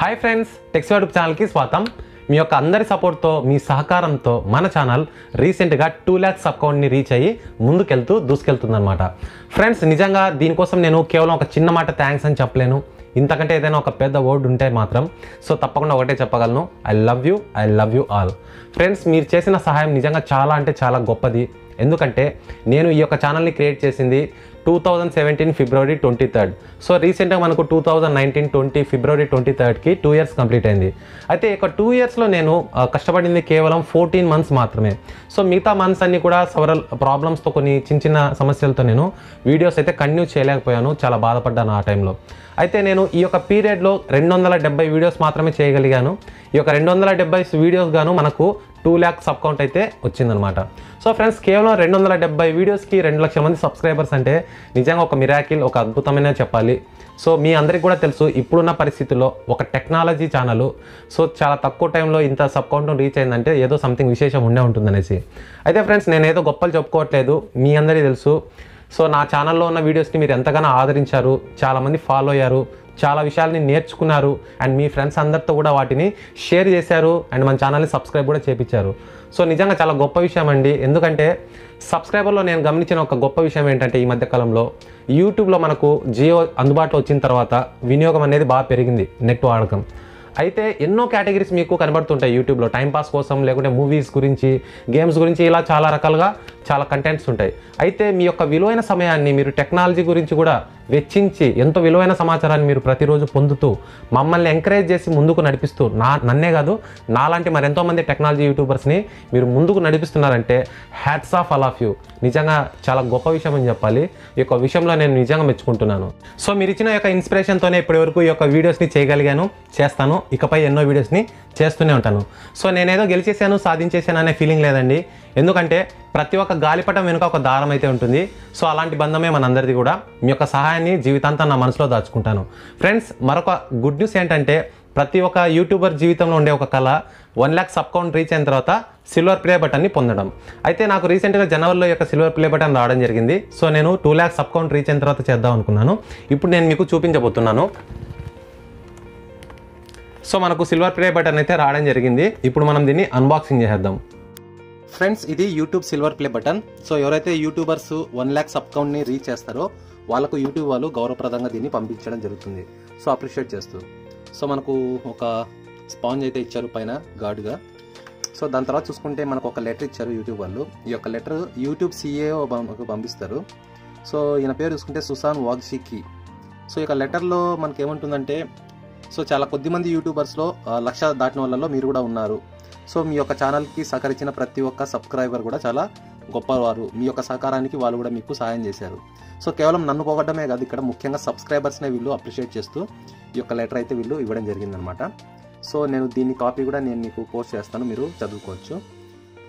Hi friends tax YouTube ఛానల్కి స్వాగతం. మీ యొక్క అందరి సపోర్ట్తో మీ సహకారంతో మన ఛానల్ రీసెంట్గా టూ ల్యాక్స్ అకౌంట్ని రీచ్ అయ్యి ముందుకెళ్తూ దూసుకెళ్తుందనమాట ఫ్రెండ్స్ నిజంగా దీనికోసం నేను కేవలం ఒక చిన్న మాట థ్యాంక్స్ అని చెప్పలేను. ఇంతకంటే ఏదైనా ఒక పెద్ద వర్డ్ ఉంటే మాత్రం సో తప్పకుండా ఒకటే చెప్పగలను. I love you I love you all friends మీరు చేసిన సహాయం నిజంగా చాలా అంటే చాలా గొప్పది. ఎందుకంటే నేను ఈ యొక్క ఛానల్ని క్రియేట్ చేసింది two thousand seventeen February twenty third so రీసెంట్గా మనకు two thousand nineteen twenty February twenty థర్డ్కి two years complete అయింది. అయితే ఒక టూ ఇయర్స్లో నేను కష్టపడింది కేవలం ఫోర్టీన్ మంత్స్ మాత్రమే. సో మిగతా మంత్స్ అన్ని కూడా సెవరల్ ప్రాబ్లమ్స్తో కొన్ని చిన్న చిన్న సమస్యలతో నేను వీడియోస్ అయితే కంటిన్యూ చేయలేకపోయాను. చాలా బాధపడ్డాను ఆ టైంలో అయితే నేను ఈ యొక్క పీరియడ్లో రెండు వందల డెబ్బై వీడియోస్ మాత్రమే చేయగలిగాను. ఈ యొక్క రెండు వందల డెబ్బై వీడియోస్ గాను మనకు టూ ల్యాక్స్ సబ్ కౌంట్ అయితే వచ్చిందనమాట సో ఫ్రెండ్స్ కేవలం రెండు వందల డెబ్బై వీడియోస్కి రెండు లక్షల మంది సబ్స్క్రైబర్స్ అంటే నిజంగా ఒక మిరాకిల్ ఒక అద్భుతమైన చెప్పాలి. సో మీ అందరికీ కూడా తెలుసు ఇప్పుడున్న పరిస్థితుల్లో ఒక టెక్నాలజీ ఛానల్ సో చాలా తక్కువ టైంలో ఇంత సబ్ కౌంట్ రీచ్ అయిందంటే ఏదో సంథింగ్ విశేషం ఉండే ఉంటుందనేసి. అయితే ఫ్రెండ్స్ నేనేదో గొప్పలు చెప్పుకోవట్లేదు మీ అందరికీ తెలుసు. సో నా ఛానల్లో ఉన్న వీడియోస్ని మీరు ఎంతగానో ఆదరించారు చాలామంది ఫాలో అయ్యారు. చాలా విషయాల్ని నేర్చుకున్నారు. అండ్ మీ ఫ్రెండ్స్ అందరితో కూడా వాటిని షేర్ చేశారు. అండ్ మన ఛానల్ని సబ్స్క్రైబ్ కూడా చేపించారు. సో నిజంగా చాలా గొప్ప విషయం అండి. ఎందుకంటే సబ్స్క్రైబర్లో నేను గమనించిన ఒక గొప్ప విషయం ఏంటంటే ఈ మధ్యకాలంలో యూట్యూబ్లో మనకు జియో అందుబాటులో వచ్చిన తర్వాత వినియోగం అనేది బాగా పెరిగింది నెట్ వాడకం. అయితే ఎన్నో కేటగిరీస్ మీకు కనబడుతుంటాయి యూట్యూబ్లో. టైంపాస్ కోసం లేకుంటే మూవీస్ గురించి గేమ్స్ గురించి ఇలా చాలా రకాలుగా చాలా కంటెంట్స్ ఉంటాయి. అయితే మీ యొక్క విలువైన సమయాన్ని మీరు టెక్నాలజీ గురించి కూడా వెచ్చించి ఎంతో విలువైన సమాచారాన్ని మీరు ప్రతిరోజు పొందుతూ మమ్మల్ని ఎంకరేజ్ చేసి ముందుకు నడిపిస్తూ నా నన్నే కాదు నాలాంటి మరెంతోమంది టెక్నాలజీ యూట్యూబర్స్ని మీరు ముందుకు నడిపిస్తున్నారంటే hats off all of you నిజంగా చాలా గొప్ప విషయం అని చెప్పాలి. ఈ యొక్క విషయంలో నేను నిజంగా మెచ్చుకుంటున్నాను. సో మీరు ఇచ్చిన యొక్క ఇన్స్పిరేషన్తోనే ఇప్పటి వరకు ఈ యొక్క వీడియోస్ని చేయగలిగాను చేస్తాను. ఇకపై ఎన్నో వీడియోస్ని చేస్తూనే ఉంటాను. సో నేనేదో గెలిచేసాను సాధించేసాను అనే ఫీలింగ్ లేదండి. ఎందుకంటే ప్రతి ఒక్క గాలిపటం వెనుక ఒక దారం అయితే ఉంటుంది. సో అలాంటి బంధమే మనందరిది కూడా. మీ యొక్క సహాయాన్ని జీవితాంతం నా మనసులో దాచుకుంటాను. ఫ్రెండ్స్ మరొక గుడ్ న్యూస్ ఏంటంటే ప్రతి ఒక్క యూట్యూబర్ జీవితంలో ఉండే ఒక కళ one lakh sub count reach అయిన తర్వాత సిల్వర్ ప్లే బటన్ని పొందడం. అయితే నాకు రీసెంట్గా జనవరిలో యొక్క సిల్వర్ ప్లే బటన్ రావడం జరిగింది. సో నేను two lakh sub count reach అయిన తర్వాత చేద్దాం అనుకున్నాను. ఇప్పుడు నేను మీకు చూపించబోతున్నాను. సో మనకు సిల్వర్ ప్లే బటన్ అయితే రావడం జరిగింది. ఇప్పుడు మనం దీన్ని అన్బాక్సింగ్ చేసేద్దాం. ఫ్రెండ్స్ ఇది YouTube silver play button so ఎవరైతే యూట్యూబర్స్ వన్ ల్యాక్ సబ్ కౌంట్ని రీచ్ చేస్తారో వాళ్ళకు యూట్యూబ్ వాళ్ళు గౌరవప్రదంగా దీన్ని పంపించడం జరుగుతుంది. సో అప్రిషియేట్ చేస్తూ. సో మనకు ఒక స్పాంజ్ అయితే ఇచ్చారు పైన గాడ్గా. సో దాని తర్వాత చూసుకుంటే మనకు ఒక లెటర్ ఇచ్చారు యూట్యూబ్ వాళ్ళు. ఈ యొక్క లెటర్ యూట్యూబ్ సిఏఓ మనకు పంపిస్తారు. సో ఈయన పేరు చూసుకుంటే సుసాన్ వాగ్షికి సో ఈ యొక్క లెటర్లో మనకేముంటుందంటే సో చాలా కొద్ది మంది యూట్యూబర్స్లో లక్ష దాటిన వాళ్ళలో మీరు కూడా ఉన్నారు. సో మీ యొక్క ఛానల్కి సహకరించిన ప్రతి ఒక్క సబ్స్క్రైబర్ కూడా చాలా గొప్పవారు. మీ యొక్క సహకారానికి వాళ్ళు కూడా మీకు సహాయం చేశారు. సో కేవలం నన్ను పోగొట్టమే కాదు ఇక్కడ ముఖ్యంగా సబ్స్క్రైబర్స్నే వీళ్ళు అప్రిషియేట్ చేస్తూ ఈ యొక్క లెటర్ అయితే వీళ్ళు ఇవ్వడం జరిగిందనమాట సో నేను దీన్ని కాపీ కూడా నేను మీకు పోస్ట్ చేస్తాను మీరు చదువుకోవచ్చు.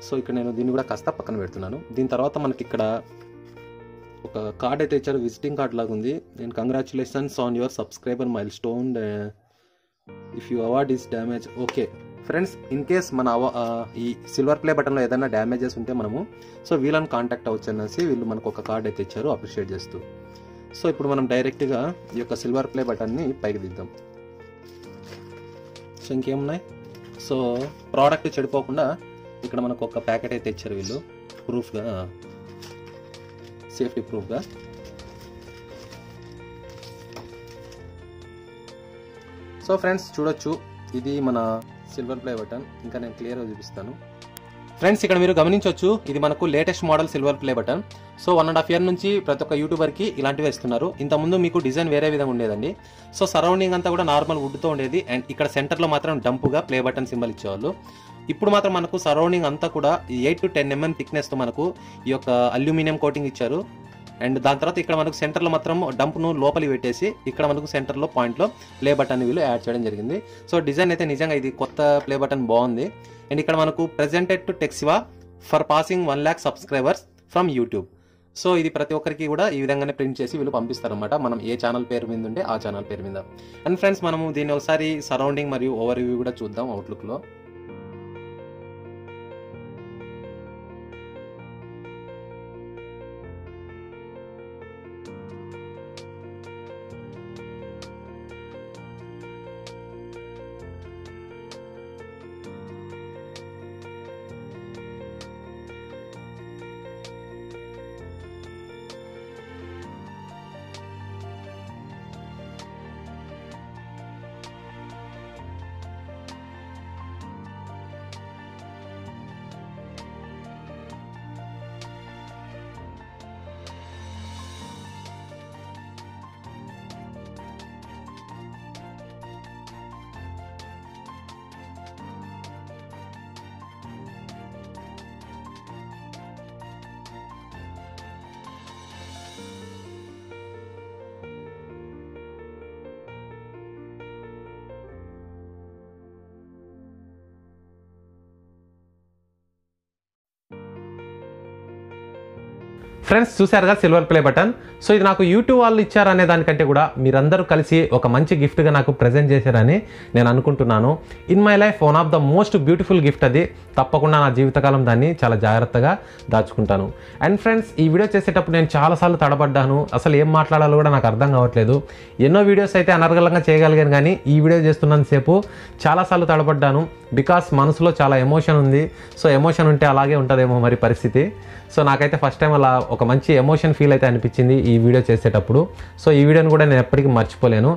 సో ఇక్కడ నేను దీన్ని కూడా కాస్త పక్కన పెడుతున్నాను. దీని తర్వాత మనకి ఇక్కడ ఒక కార్డ్ అయితే ఇచ్చారు విజిటింగ్ కార్డ్ లాగా ఉంది. నేను congratulations on your subscriber milestone if you award is damage okay friends in case మన అవ- ఈ సిల్వర్ ప్లే బటన్లో ఏదైనా డ్యామేజెస్ ఉంటే మనము సో వీళ్ళని కాంటాక్ట్ అవ్వచ్చు అనేసి వీళ్ళు మనకు ఒక కార్డ్ అయితే ఇచ్చారు అప్రిషియేట్ చేస్తూ. సో ఇప్పుడు మనం డైరెక్ట్గా ఈ యొక్క సిల్వర్ ప్లే బటన్ని పైకి దిద్దాం. సో ఇంకేమున్నాయి? సో ప్రోడక్ట్ చెడిపోకుండా ఇక్కడ మనకు ఒక ప్యాకెట్ అయితే ఇచ్చారు వీళ్ళు. ప్రూఫ్గా సేఫ్టీ ప్రూఫ్గా సో ఫ్రెండ్స్ చూడొచ్చు. ఇది మన సిల్వర్ ప్లే బటన్ ఇంకా నేను క్లియర్గా చూపిస్తాను. ఫ్రెండ్స్ ఇక్కడ మీరు గమనించవచ్చు ఇది మనకు latest model silver play button so one and half year నుంచి ప్రతి ఒక్క యూట్యూబర్కి ఇలాంటివి ఇస్తున్నారు. ఇంతకుముందు మీకు డిజైన్ వేరే విధంగా ఉండేదండి. సో సరౌండింగ్ అంతా కూడా నార్మల్ వుడ్తో ఉండేది. అండ్ ఇక్కడ సెంటర్లో మాత్రం డంపుగా ప్లే బటన్ సింబల్ ఇచ్చేవాళ్ళు. ఇప్పుడు మాత్రం మనకు సరౌండింగ్ అంతా కూడా ఎయిట్ టు టెన్ ఎంఎం థిక్నెస్తో మనకు ఈ యొక్క అల్యూమినియం కోటింగ్ ఇచ్చారు. అండ్ దాని తర్వాత ఇక్కడ మనకు సెంటర్లో మాత్రం డంప్ను లోపలి పెట్టేసి ఇక్కడ మనకు సెంటర్లో పాయింట్లో ప్లే బటన్ వీళ్ళు యాడ్ చేయడం జరిగింది. సో డిజైన్ అయితే నిజంగా ఇది కొత్త ప్లే బటన్ బాగుంది. అండ్ ఇక్కడ మనకు presented to టెక్సివా for passing one lakh subscribers from YouTube so ఇది ప్రతి ఒక్కరికి కూడా ఈ విధంగానే ప్రింట్ చేసి వీళ్ళు పంపిస్తారనమాట మనం ఏ ఛానల్ పేరు మీద ఉంటే ఆ ఛానల్ పేరు మీద. అండ్ ఫ్రెండ్స్ మనము దీన్ని ఒకసారి సరౌండింగ్ మరియు ఓవర్ వ్యూ కూడా చూద్దాం అవుట్లుక్లో ఫ్రెండ్స్ చూశారు కదా సిల్వర్ ప్లే బటన్ సో ఇది నాకు యూట్యూబ్ వాళ్ళు ఇచ్చారనే దానికంటే కూడా మీరందరూ కలిసి ఒక మంచి గిఫ్ట్గా నాకు ప్రజెంట్ చేశారని నేను అనుకుంటున్నాను. In my life one of the most beautiful gift అది. తప్పకుండా నా జీవితకాలం దాన్ని చాలా జాగ్రత్తగా దాచుకుంటాను. అండ్ ఫ్రెండ్స్ ఈ వీడియో చేసేటప్పుడు నేను చాలాసార్లు తడబడ్డాను. అసలు ఏం మాట్లాడాలో కూడా నాకు అర్థం కావట్లేదు. ఎన్నో వీడియోస్ అయితే అనర్గళంగా చేయగలిగాను కానీ ఈ వీడియో చేస్తున్నంతసేపు చాలాసార్లు తడబడ్డాను. బికాస్ మనసులో చాలా ఎమోషన్ ఉంది. సో ఎమోషన్ ఉంటే అలాగే ఉంటుందేమో మరి పరిస్థితి. సో నాకైతే ఫస్ట్ టైం అలా ఒక ఒక మంచి ఎమోషన్ ఫీల్ అయితే అనిపించింది ఈ వీడియో చేసేటప్పుడు. సో ఈ వీడియోని కూడా నేను ఎప్పటికీ మర్చిపోలేను.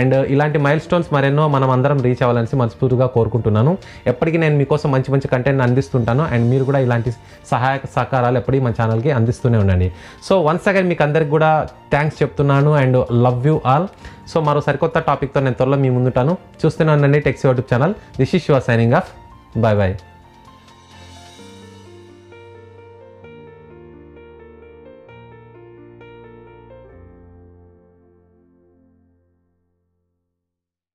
అండ్ uh, ఇలాంటి మైల్ స్టోన్స్ మరెన్నో మనం అందరం రీచ్ అవ్వాలని మనస్ఫూర్తిగా కోరుకుంటున్నాను. ఎప్పటికీ నేను మీకోసం మంచి మంచి కంటెంట్ అందిస్తుంటాను. అండ్ మీరు కూడా ఇలాంటి సహాయక సహకారాలు ఎప్పటికీ మన ఛానల్కి అందిస్తూనే ఉండండి. సో వన్స్ అగైన్ మీకు అందరికి కూడా థ్యాంక్స్ చెప్తున్నాను. And love you all so మరో సరికొత్త టాపిక్తో నేను త్వరలో మీ ముందుంటాను. చూస్తూనే ఉండండి tax YouTube channel this is your signing off bye bye